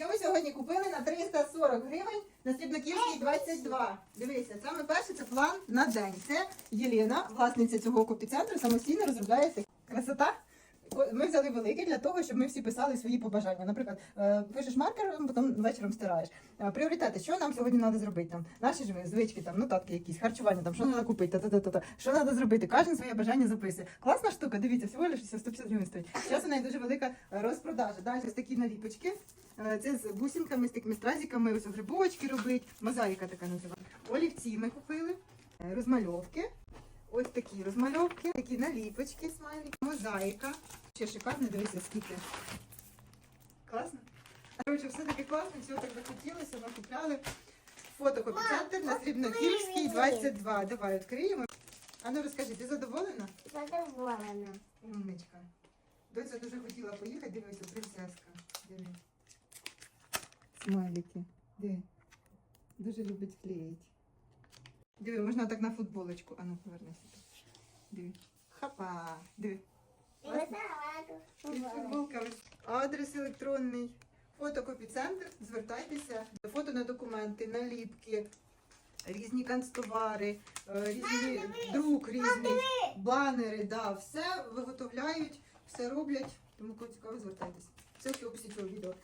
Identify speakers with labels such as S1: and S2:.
S1: Що ми сьогодні купили на 340 гривень на Срібноківській 22. Дивися, саме перше це план на день. Це Єлена, власниця цього копіцентру, самостійно розробляє красота. Ми взяли великий для того, щоб ми всі писали свої побажання. Наприклад, е, пишеш маркером, потім вечором стираєш. Е, Пріоритети, що нам сьогодні треба зробити? Там наші ж звички, там нотатки якісь, харчування, там що треба купити, та-та-та-та. Що треба зробити? Кожен своє бажання записує. Класна штука, дивіться, всього лише 150 гривень стоїть. Зараз у неї дуже велика розпродажа. Далі ось такі наліпочки. Е, Це з бусинками, з такими стразиками, ось грибочки робить. Мозаїка така називається. Олівці ми купили, розмальовки. Ось такі розмальовки, такі наліпочки, смайлик, мозаїка. Ще шикарно, дивіться, скільки. Класно? Коротше, все таки класно, всього так захотілося, ми купляли фотокопіцентр на Срібноківській 22. Давай відкриємо. А ну розкажи, ти задоволена?
S2: Задоволена.
S1: Умничка. Доця дуже хотіла поїхати, дивися, принцеска. Диви. Смайлики. Диви. Дуже любить клеїть. Диви, можна так на футболочку. А ну, повернися. Диви. Хапа. Диви. Футболками. Адрес електронний. Фотокопіцентр. Звертайтеся. Фото на документи, наліпки, різні канцтовари, е, різні друк різний, банери, да, все виготовляють, все роблять. Тому кого цікаво, звертайтеся. Це в описі цього відео.